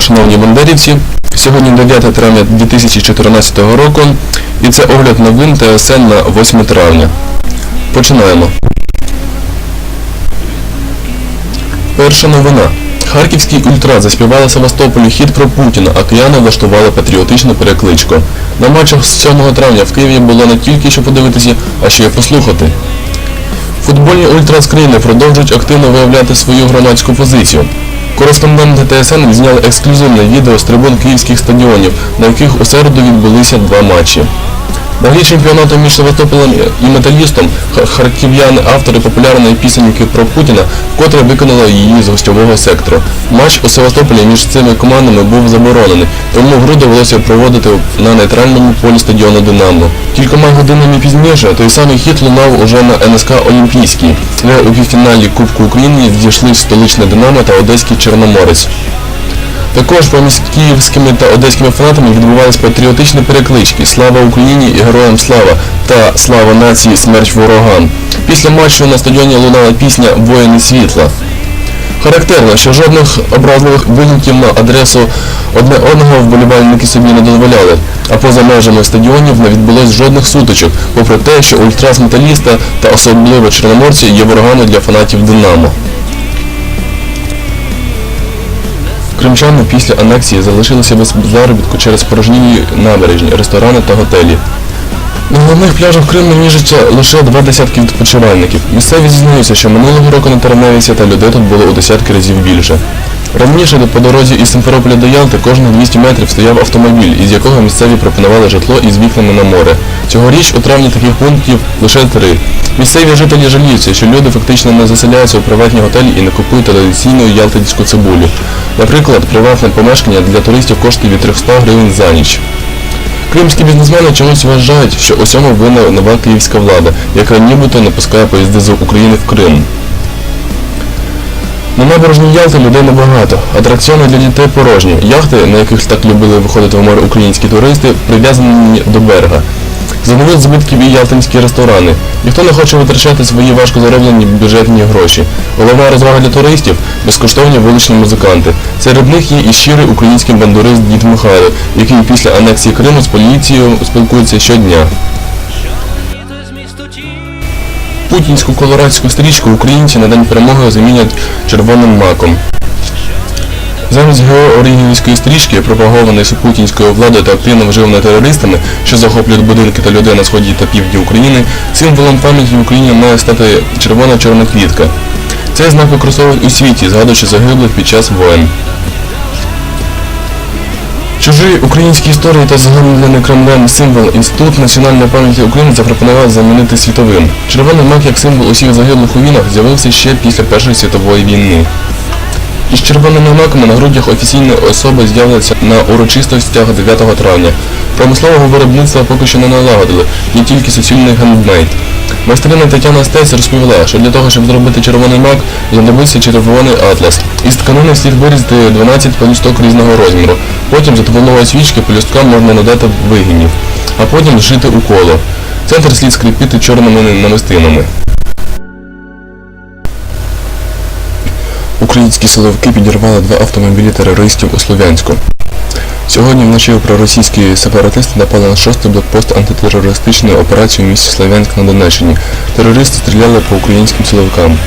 Шановні бандерівці. Сьогодні 9 травня 2014 року і це огляд новин ТСН на 8 травня. Починаємо. Перша новина. Харківський ультра заспівали Севастополю хіт про Путіна, а кияни влаштували патріотичну перекличку. На матчах з 7 травня в Києві було не тільки що подивитися, а ще й послухати. Футбольні ультра з країни продовжують активно виявляти свою громадську позицію. Кореспонденти ТСН зняли ексклюзивне відео з трибун київських стадіонів, на яких у середу відбулися два матчі. На грі чемпіонату між Севастополем і металістом харків'яни автори популярної пісеньки про Путіна вкотре виконали її з гостьового сектору. Матч у Севастополі між цими командами був заборонений, тому гру довелося проводити на нейтральному полі стадіону Динамо. Кількома годинами пізніше той самий хіт лунав уже на НСК Олімпійській, де у півфіналі Кубку України зійшли столичне Динамо та Одеський Чорноморець. Також поміж київськими та одеськими фанатами відбувались патріотичні переклички Слава Україні і Героям Слава та Слава нації, смерть ворогам. Після матчу на стадіоні лунала пісня Воїни світла. Характерно, що жодних образливих вигуків на адресу одне одного вболівальники собі не дозволяли, а поза межами стадіонів не відбулось жодних сутичок, попри те, що ультрас металіста та особливо чорноморці є ворогами для фанатів Динамо. Кримчани після анексії залишилися без заробітку через порожнілі набережні, ресторани та готелі. На головних пляжах Криму ніжиться лише два десятки відпочивальників. Місцеві зізнаються, що минулого року на Тараневі та людей тут було у десятки разів більше. Раніше по дорозі із Симферополя до Ялти кожних 200 метрів стояв автомобіль, із якого місцеві пропонували житло із вікнами на море. Цьогоріч у травні таких пунктів лише три. Місцеві жителі жаліються, що люди фактично не заселяються у приватні готелі і не купують традиційну ялтинську цибулю. Наприклад, приватне помешкання для туристів коштує від 300 гривень за ніч. Кримські бізнесмени чомусь вважають, що у цьому винна нова київська влада, яка нібито не пускає поїзди з України в Крим. На набережній Ялти людей небагато, атракціони для дітей порожні, яхти, на яких так любили виходити в море українські туристи, прив'язані до берега. Задають збитків і ялтинські ресторани. Ніхто не хоче витрачати свої важко зароблені бюджетні гроші. Головна розвага для туристів безкоштовні вуличні музиканти. Серед них є і щирий український бандурист Дід Михайло, який після анексії Криму з поліцією спілкується щодня. Путінську колорадську стрічку українці на день перемоги замінять червоним маком. Замість георгіївської стрічки, пропагованої путінською владою та активно вживаної терористами, що захоплюють будинки та людей на сході та півдні України, символом пам'яті в Україні має стати червона чорна квітка. Цей знак використовують у світі, згадуючи загиблих під час воєн. Чужі українські історії та згадуваний Кремлем символ Інститут національної пам'яті України запропонував замінити світовим. Червоний мак як символ усіх загиблих у війнах з'явився ще після Першої світової війни. Із червоними маками на грудях офіційної особи з'являться на урочистостях 9 травня. Промислового виробництва поки що не налагодили, є тільки суцільний гендмейд. Майстрина Тетяна Стець розповіла, що для того, щоб зробити червоний мак, знадобиться червоний атлас. Із тканини слід вирізати 12 пелюсток різного розміру. Потім за допомогою свічки пелюсткам можна надати вигинів, а потім зшити у коло. Центр слід скріпити чорними намистинами. Українські силовики підірвали два автомобілі терористів у Слов'янську. Сьогодні вночі проросійські сепаратисти напали на шостий блокпост антитерористичної операції у місті Слов'янськ на Донеччині. Терористи стріляли по українським силовикам.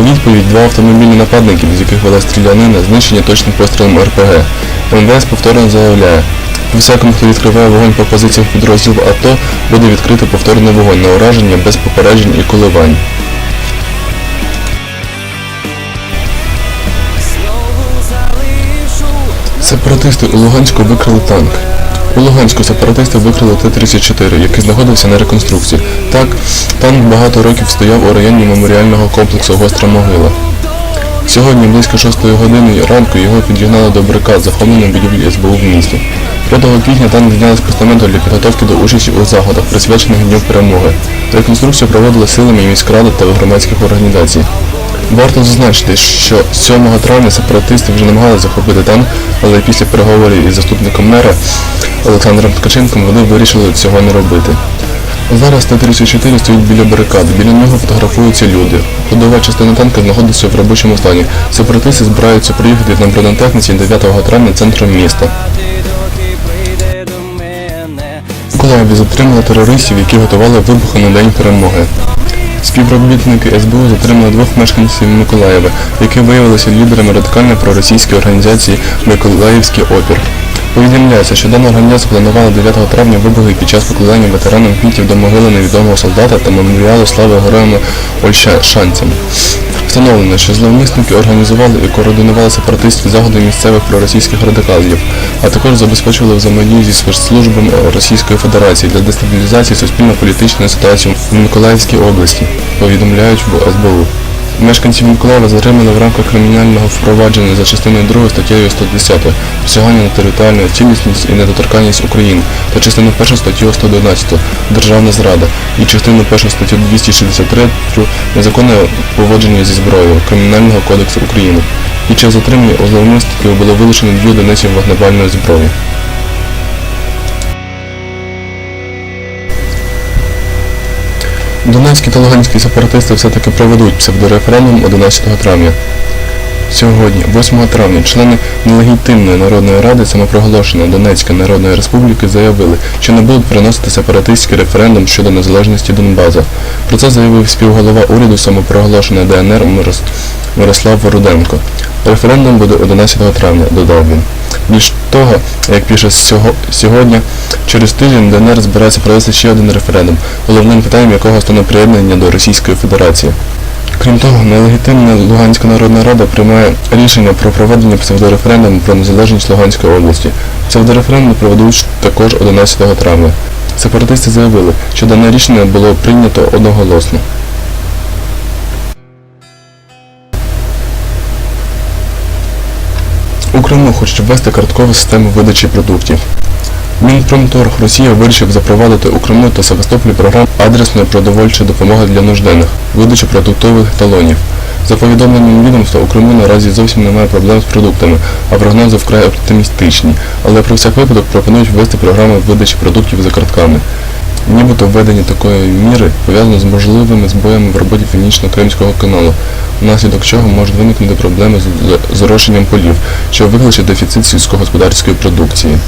У відповідь два автомобілі нападників, з яких вела стрілянина, знищені точним пострілом РПГ. МВС повторно заявляє, всякому, хто відкриває вогонь по позиціях підрозділів АТО, буде відкрити повторний вогонь на ураження без попереджень і коливань. Сепаратисти у Луганську викрили танк. У Луганську сепаратисти викрили Т-34, який знаходився на реконструкції. Так, танк багато років стояв у районі меморіального комплексу Гостра Могила. Сьогодні близько 6 години ранку його підігнали до брикад, захопленої будівлі СБУ в місті. 5 квітня танк зняли з постаменту для підготовки до участі у заходах, присвячених Дню перемоги. Реконструкцію проводили силами міськради та громадських організацій. Варто зазначити, що 7 травня сепаратисти вже намагалися захопити танк, але після переговорів із заступником мера Олександром Ткаченком вони вирішили цього не робити. Зараз Т-34 стоїть біля барикад, біля нього фотографуються люди. Ходова частина танка знаходиться в робочому стані. Сепаратисти збираються приїхати на бронетехніці 9 травня центром міста. Миколаєві затримали терористів, які готували вибухи на День перемоги. Співробітники СБУ затримали двох мешканців Миколаєва, які виявилися лідерами радикальної проросійської організації Миколаївський опір. Повідомляється, що дана організація планувала 9 травня вибухи під час покладання ветеранам квітів до могили невідомого солдата та меморіалу слави героям Ольшанцям. Встановлено, що зловмисники організували і координували сепаратистські заходи місцевих проросійських радикалів, а також забезпечували взаємодію зі спецслужбами Російської Федерації для дестабілізації суспільно-політичної ситуації в Миколаївській області, повідомляють в СБУ. Мешканців Миколаєва затримали в рамках кримінального впровадження за частиною 2 статтею 110 посягання на територіальну цілісність і недоторканність України та частину 1 статтю 111 Державна зрада і частину 1 статтю 263 незаконне поводження зі зброєю Кримінального кодексу України. Під час затримання у зловмисників було вилучено дві одиниці вогнепальної зброї. Донецькі та Луганські сепаратисти все-таки проведуть псевдореферендум 11 травня. Сьогодні, 8 травня, члени нелегітимної Народної ради самопроголошеної Донецької Народної Республіки заявили, що не будуть переносити сепаратистський референдум щодо незалежності Донбаза. Про це заявив співголова уряду самопроголошеної ДНР Мирос- Мирослав Воруденко. Референдум буде 11 травня, додав він. Більш того, як пише сьогодні, через тиждень ДНР збирається провести ще один референдум, головним питанням якого стане приєднання до Російської Федерації. Крім того, нелегітимна Луганська Народна Рада приймає рішення про проведення псевдореферендуму про незалежність Луганської області. Псевдореферендум проведуть також 11 травня. Сепаратисти заявили, що дане рішення було прийнято одноголосно. Хочуть ввести карткову систему видачі продуктів. Мінпромторг Росія вирішив запровадити у Криму та Севастополі програму адресної продовольчої допомоги для нужденних, видачі продуктових талонів. За повідомленням відомства, у Криму наразі зовсім немає проблем з продуктами, а прогнози вкрай оптимістичні, але про всяк випадок пропонують ввести програму видачі продуктів за картками. Нібито введення такої міри пов'язано з можливими збоями в роботі Північно-Кримського каналу, внаслідок чого можуть виникнути проблеми з зрошенням полів, що викличе дефіцит сільськогосподарської продукції.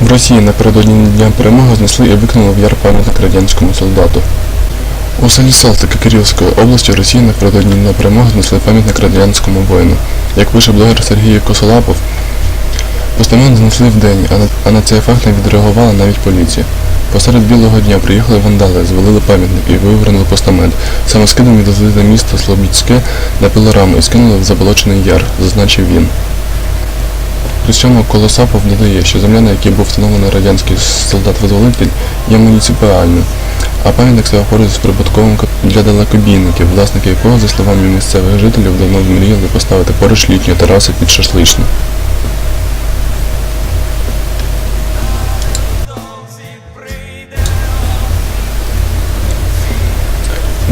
В Росії напередодні Дня перемоги знесли і викинули в яр пам'ятник радянському солдату. У селі Салтики Кирилівської області Росії напередодні Дня перемоги знесли пам'ятник радянському воїну. Як пише блогер Сергій Косолапов, постамент знесли вдень, а на цей факт не відреагувала навіть поліція. Посеред білого дня приїхали вандали, звалили пам'ятник і вивернули постамент. Саме скидом відвезли на місто Слобідське на пилораму і скинули в заболочений яр, зазначив він. При цьому Колосапов додає, що земля, на якій був встановлений радянський солдат-визволитель, є муніципальною, а пам'ятник став поруч з прибутковим для далекобійників, власники якого, за словами місцевих жителів, давно мріяли поставити поруч літню терасу під шашличну.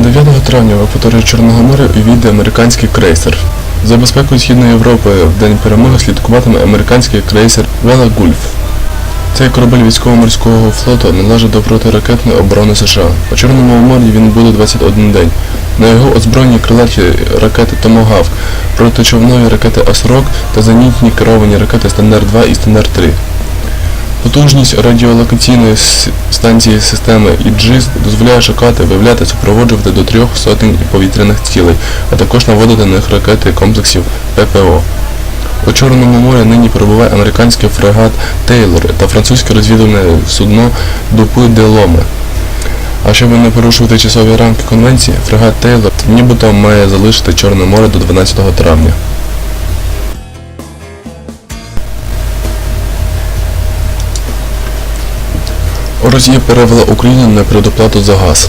«9 травня в акваторію Чорного моря увійде американський крейсер. За безпекою Східної Європи в день перемоги слідкуватиме американський крейсер Вела Гульф. Цей корабель військово-морського флоту належить до протиракетної оборони США. У Чорному морі він буде 21 день. На його озброєні крилаті ракети Томогавк, протичовнові ракети Асрок та зенітні керовані ракети Стандарт 2 і Стендер-3. Потужність радіолокаційної станції системи ІДЖИС дозволяє шукати, виявляти, супроводжувати до трьох сотень повітряних цілей, а також наводити на них ракети комплексів ППО. У Чорному морі нині перебуває американський фрегат Тейлор та французьке розвідувальне судно Дупи де Ломе. А щоб не порушувати часові рамки конвенції, фрегат Тейлор нібито має залишити Чорне море до 12 травня. Росія перевела Україну на предоплату за газ.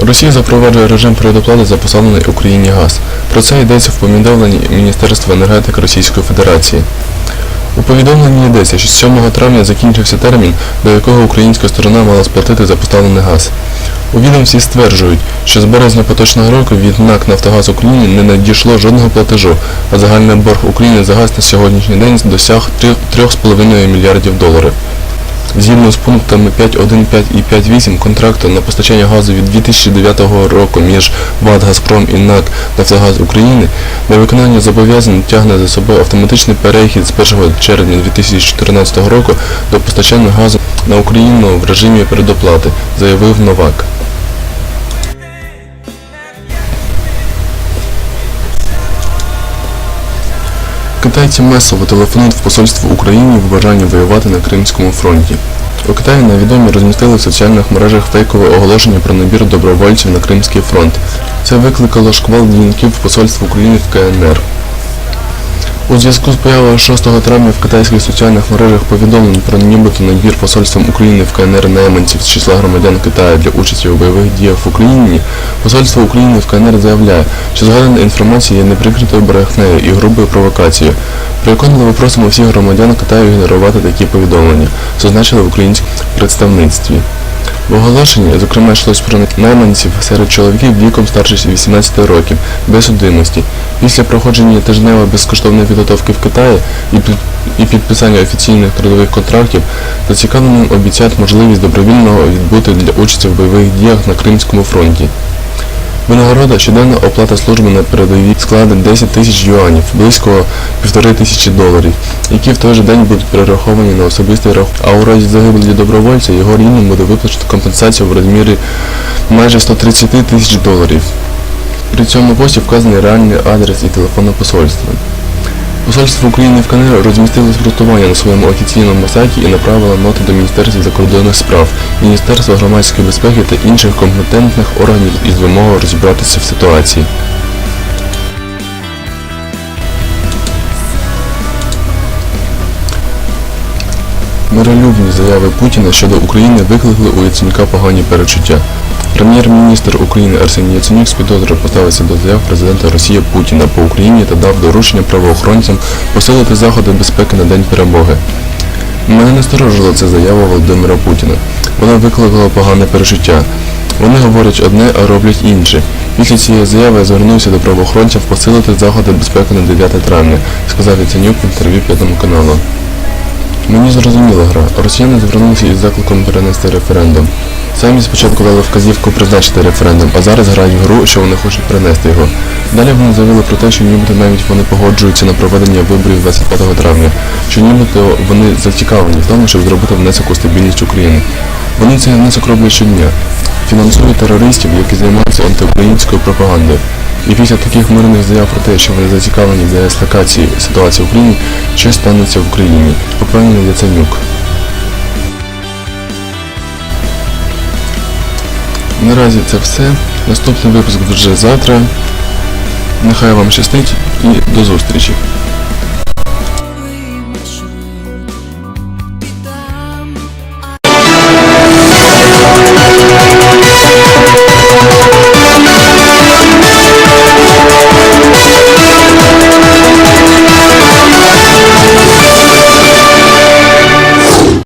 Росія запроваджує режим предоплати за поставлений Україні газ. Про це йдеться в повідомленні Міністерства енергетики Російської Федерації. У повідомленні йдеться, що 7 травня закінчився термін, до якого українська сторона мала сплатити за поставлений газ. У відомстві стверджують, що з березня поточного року від НАК «Нафтогаз України не надійшло жодного платежу, а загальний борг України за газ на сьогоднішній день досяг 3,5 мільярдів доларів. Згідно з пунктами 5.1, 5 і 5.8 контракту на постачання газу від 2009 року між ВАД «Газпром» і НАК «Нафтогаз України, невиконання зобов'язань тягне за собою автоматичний перехід з 1 червня 2014 року до постачання газу на Україну в режимі передоплати, заявив Новак. Китайці масово телефонують в посольство України в бажанні воювати на Кримському фронті. У Китаї невідомі розмістили в соціальних мережах фейкове оголошення про набір добровольців на Кримський фронт. Це викликало шквал дзвінків в посольство України в КНР. У зв'язку з появою 6 травня в китайських соціальних мережах повідомлень про нібито набір посольством України в КНР найманців з числа громадян Китаю для участі у бойових діях в Україні, посольство України в КНР заявляє, що згадана інформація є неприкритою брехнею і грубою провокацією. Переконливо просимо всіх громадян Китаю ігнорувати такі повідомлення, зазначили в українському представництві. В оголошенні, зокрема, йшлось про найманців серед чоловіків віком старше 18 років, без судимості. Після проходження тижневої безкоштовної підготовки в Китаї і, підписання офіційних трудових контрактів, зацікавленим обіцяють можливість добровільного відбути для участі в бойових діях на Кримському фронті. Винагорода щоденна оплата служби на передовій складе 10 тисяч юанів, близько півтори тисячі доларів, які в той же день будуть перераховані на особистий рахунок. А у разі загибелі добровольця його рівним буде виплачено компенсацію в розмірі майже 130 тисяч доларів. При цьому пості вказаний реальний адрес і телефон посольства. Посольство України в КНР розмістило спростування на своєму офіційному сайті і направило ноти до Міністерства закордонних справ, Міністерства громадської безпеки та інших компетентних органів із вимогою розібратися в ситуації. Миролюбні заяви Путіна щодо України викликали у Яценюка погані перечуття. Прем'єр-міністр України Арсеній Яценюк з підозрою поставився до заяв президента Росії Путіна по Україні та дав доручення правоохоронцям посилити заходи безпеки на день перемоги. Мене насторожила ця заява Володимира Путіна. Вона викликала погане перечуття. Вони говорять одне, а роблять інше. Після цієї заяви я звернувся до правоохоронців посилити заходи безпеки на 9 травня, сказав Яценюк в інтерв'ю п'ятому каналу. Мені зрозуміла гра. Росіяни звернулися із закликом перенести референдум. Самі спочатку дали вказівку призначити референдум, а зараз грають в гру, що вони хочуть перенести його. Далі вони заявили про те, що нібито навіть вони погоджуються на проведення виборів 25 травня, що нібито вони зацікавлені в тому, щоб зробити внесок у стабільність України. Вони цей внесок роблять щодня. Фінансують терористів, які займаються антиукраїнською пропагандою. І після таких мирних заяв про те, що вони зацікавлені в деескалації ситуації в Україні, що станеться в Україні, упевнений Яценюк. Наразі це все. Наступний випуск вже завтра. Нехай вам щастить і до зустрічі.